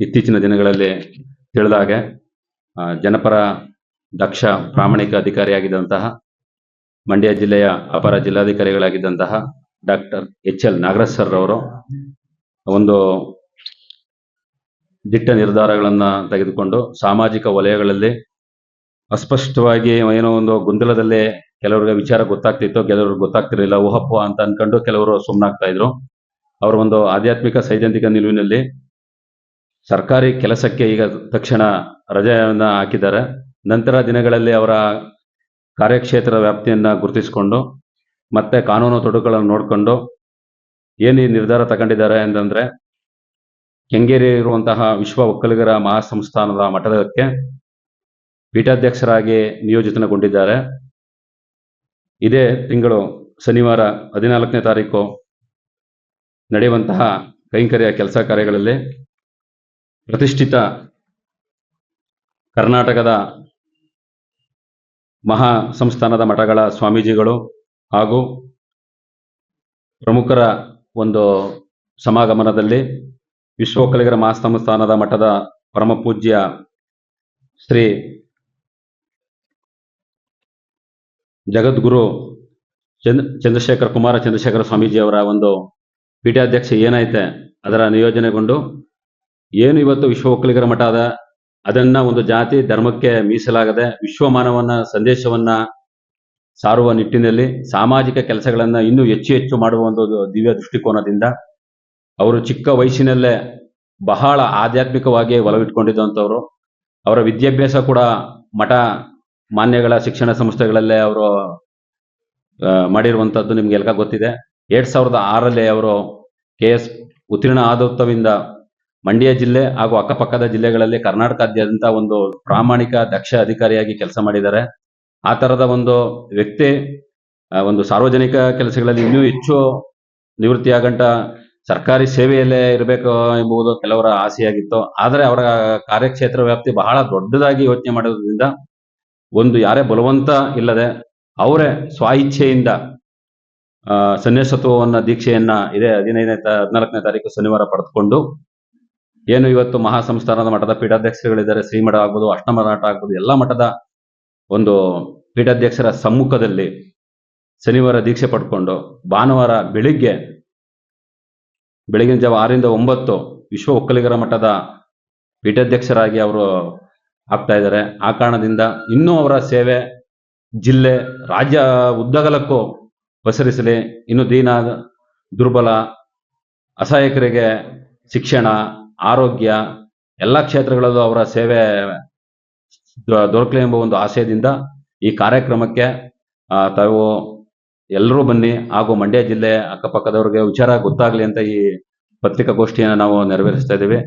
ಇತ್ತೀಚಿನ ದಿನಗಳಲ್ಲಿ ತಿಳಿದ ಹಾಗೆ ಆ, ಜನಪರ ದಕ್ಷ ಪ್ರಾಮಾಣಿಕ ಅಧಿಕಾರಿಯಾಗಿದ್ದಂತಹ ಮಂಡ್ಯ ಜಿಲ್ಲೆಯ ಅಪರ ಜಿಲ್ಲಾಧಿಕಾರಿಗಳಾಗಿದ್ದಂತಹ doctor H L Nagaraj sir ಅವರು ಒಂದು ದಿಟ್ಟ ನಿರ್ಧಾರಗಳನ್ನ ತೆಗೆದುಕೊಂಡು ಸಾಮಾಜಿಕ ವಲಯಗಳಲ್ಲಿ ಅಸ್ಪಷ್ಟವಾಗಿ ಏನೋ ಒಂದು ಗೊಂದಲದಲ್ಲಿ ಕೆಲವರಿಗೆ ವಿಚಾರ ಗೊತ್ತಾಗ್ತಿತ್ತು ಕೆಲವ್ರಿಗೆ ಗೊತ್ತಾಗ್ತಿರಲಿಲ್ಲ ಓಹಪ್ಪ ಅಂತ ಅನ್ಕೊಂಡು ಕೆಲವರು ಸುಮ್ಮನಾಗ್ತಾ ಇದ್ರು. ಅವರ ಒಂದು ಆಧ್ಯಾತ್ಮಿಕ ಸೈದ್ಧಾಂತಿಕ ನಿಲುವಿನಲ್ಲಿ ಸರ್ಕಾರಿ ಕೆಲಸಕ್ಕೆ ಈಗ ತಕ್ಷಣ ರಜೆಯನ್ನು ಹಾಕಿದ್ದಾರೆ. ನಂತರ ದಿನಗಳಲ್ಲಿ ಅವರ ಕಾರ್ಯಕ್ಷೇತ್ರ ವ್ಯಾಪ್ತಿಯನ್ನ ಗುರುತಿಸಿಕೊಂಡು, ಮತ್ತೆ ಕಾನೂನು ತೊಡಕುಗಳನ್ನು ನೋಡಿಕೊಂಡು ಏನು ಈ ನಿರ್ಧಾರ ತಗೊಂಡಿದ್ದಾರೆ ಅಂತಂದ್ರೆ, ಕೆಂಗೇರಿ ಇರುವಂತಹ ವಿಶ್ವ ಒಕ್ಕಲಿಗರ ಮಹಾಸಂಸ್ಥಾನದ ಮಠದಕ್ಕೆ ಪೀಠಾಧ್ಯಕ್ಷರಾಗಿ ನಿಯೋಜಿತನಗೊಂಡಿದ್ದಾರೆ. ಇದೇ ತಿಂಗಳು ಶನಿವಾರ ಹದಿನಾಲ್ಕನೇ ತಾರೀಕು ನಡೆಯುವಂತಹ ಕೈಂಕರ್ಯ ಕೆಲಸ ಕಾರ್ಯಗಳಲ್ಲಿ ಪ್ರತಿಷ್ಠಿತ ಕರ್ನಾಟಕದ ಮಹಾ ಸಂಸ್ಥಾನದ ಮಠಗಳ ಸ್ವಾಮೀಜಿಗಳು ಹಾಗೂ ಪ್ರಮುಖರ ಒಂದು ಸಮಾಗಮನದಲ್ಲಿ ವಿಶ್ವಕಲಿಗರ ಮಹಾಸಂಸ್ಥಾನದ ಮಠದ ಪರಮ ಪೂಜ್ಯ ಶ್ರೀ ಜಗದ್ಗುರು ಚಂದ್ ಚಂದ್ರಶೇಖರ ಕುಮಾರ ಚಂದ್ರಶೇಖರ ಸ್ವಾಮೀಜಿಯವರ ಒಂದು ಪೀಠಾಧ್ಯಕ್ಷ ಏನೈತೆ ಅದರ ನಿಯೋಜನೆಗೊಂಡು ಏನು ಇವತ್ತು ವಿಶ್ವ ಒಕ್ಕಲಿಗರ ಮಠ ಅದ? ಅದನ್ನ ಒಂದು ಜಾತಿ ಧರ್ಮಕ್ಕೆ ಮೀಸಲಾಗದೆ ವಿಶ್ವ ಮಾನವನ ಸಂದೇಶವನ್ನ ಸಾರುವ ನಿಟ್ಟಿನಲ್ಲಿ ಸಾಮಾಜಿಕ ಕೆಲಸಗಳನ್ನ ಇನ್ನೂ ಹೆಚ್ಚು ಹೆಚ್ಚು ಮಾಡುವ ಒಂದು ದಿವ್ಯ ದೃಷ್ಟಿಕೋನದಿಂದ ಅವರು ಚಿಕ್ಕ ವಯಸ್ಸಿನಲ್ಲೇ ಬಹಳ ಆಧ್ಯಾತ್ಮಿಕವಾಗಿ ಒಲವಿಟ್ಕೊಂಡಿದ್ದಂಥವ್ರು. ಅವರ ವಿದ್ಯಾಭ್ಯಾಸ ಕೂಡ ಮಠ ಮಾನ್ಯಗಳ ಶಿಕ್ಷಣ ಸಂಸ್ಥೆಗಳಲ್ಲೇ ಅವರು ಮಾಡಿರುವಂಥದ್ದು ನಿಮ್ಗೆ ಎಲ್ಲ ಗೊತ್ತಿದೆ. ಎರಡ್ ಸಾವಿರದ ಆರಲ್ಲಿ ಅವರು ಕೆ ಎಸ್ ಉತ್ತೀರ್ಣ ಆದತ್ವದಿಂದ ಮಂಡ್ಯ ಜಿಲ್ಲೆ ಹಾಗೂ ಅಕ್ಕಪಕ್ಕದ ಜಿಲ್ಲೆಗಳಲ್ಲಿ ಕರ್ನಾಟಕಾದ್ಯಂತ ಒಂದು ಪ್ರಾಮಾಣಿಕ ದಕ್ಷ ಅಧಿಕಾರಿಯಾಗಿ ಕೆಲಸ ಮಾಡಿದ್ದಾರೆ. ಆ ತರದ ಒಂದು ವ್ಯಕ್ತಿ ಒಂದು ಸಾರ್ವಜನಿಕ ಕೆಲಸಗಳಲ್ಲಿ ಇನ್ನೂ ಹೆಚ್ಚು ನಿವೃತ್ತಿಯಾಗಂಟ ಸರ್ಕಾರಿ ಸೇವೆಯಲ್ಲೇ ಇರಬೇಕು ಎಂಬುದು ಕೆಲವರ ಆಸೆಯಾಗಿತ್ತು. ಆದರೆ ಅವರ ಕಾರ್ಯಕ್ಷೇತ್ರ ವ್ಯಾಪ್ತಿ ಬಹಳ ದೊಡ್ಡದಾಗಿ ಯೋಚನೆ ಮಾಡೋದ್ರಿಂದ ಒಂದು ಯಾರೇ ಬಲವಂತ ಇಲ್ಲದೆ ಅವರೇ ಸ್ವ ಇಚ್ಛೆಯಿಂದ ಸನ್ಯಾಸತ್ವವನ್ನು, ದೀಕ್ಷೆಯನ್ನ ಇದೇ ಹದಿನೈದನೇ ಹದಿನಾಲ್ಕನೇ ತಾರೀಕು ಶನಿವಾರ ಪಡೆದುಕೊಂಡು ಏನು ಇವತ್ತು ಮಹಾ ಸಂಸ್ಥಾನದ ಮಠದ ಪೀಠಾಧ್ಯಕ್ಷರುಗಳಿದ್ದಾರೆ? ಶ್ರೀಮಠ ಆಗ್ಬೋದು, ಅಷ್ಟಮ ಆಗ್ಬೋದು, ಎಲ್ಲ ಮಠದ ಒಂದು ಪೀಠಾಧ್ಯಕ್ಷರ ಸಮ್ಮುಖದಲ್ಲಿ ಶನಿವಾರ ದೀಕ್ಷೆ ಪಡ್ಕೊಂಡು ಭಾನುವಾರ ಬೆಳಿಗ್ಗೆ, ಬೆಳಗಿನ ಜಾವ ಆರಿಂದ ಒಂಬತ್ತು ವಿಶ್ವ ಒಕ್ಕಲಿಗರ ಮಠದ ಪೀಠಾಧ್ಯಕ್ಷರಾಗಿ ಅವರು ಆಗ್ತಾ ಇದ್ದಾರೆ. ಆ ಕಾರಣದಿಂದ ಇನ್ನೂ ಅವರ ಸೇವೆ ಜಿಲ್ಲೆ, ರಾಜ್ಯ ಉದ್ದಗಲಕ್ಕೂ ಪಸರಿಸಲಿ. ಇನ್ನು ದೀನ, ದುರ್ಬಲ, ಅಸಹಾಯಕರಿಗೆ ಶಿಕ್ಷಣ ಆರೋಗ್ಯ ಎಲ್ಲ ಕ್ಷೇತ್ರಗಳಲ್ಲೂ ಅವರ ಸೇವೆ ದೊರಕಲಿ ಎಂಬ ಒಂದು ಆಶಯದಿಂದ ಈ ಕಾರ್ಯಕ್ರಮಕ್ಕೆ ತಾವು ಎಲ್ಲರೂ ಬನ್ನಿ. ಹಾಗೂ ಮಂಡ್ಯ ಜಿಲ್ಲೆ ಅಕ್ಕಪಕ್ಕದವ್ರಿಗೆ ವಿಚಾರ ಗೊತ್ತಾಗ್ಲಿ ಅಂತ ಈ ಪತ್ರಿಕಾಗೋಷ್ಠಿಯನ್ನು ನಾವು ನೆರವೇರಿಸ್ತಾ ಇದ್ದೀವಿ.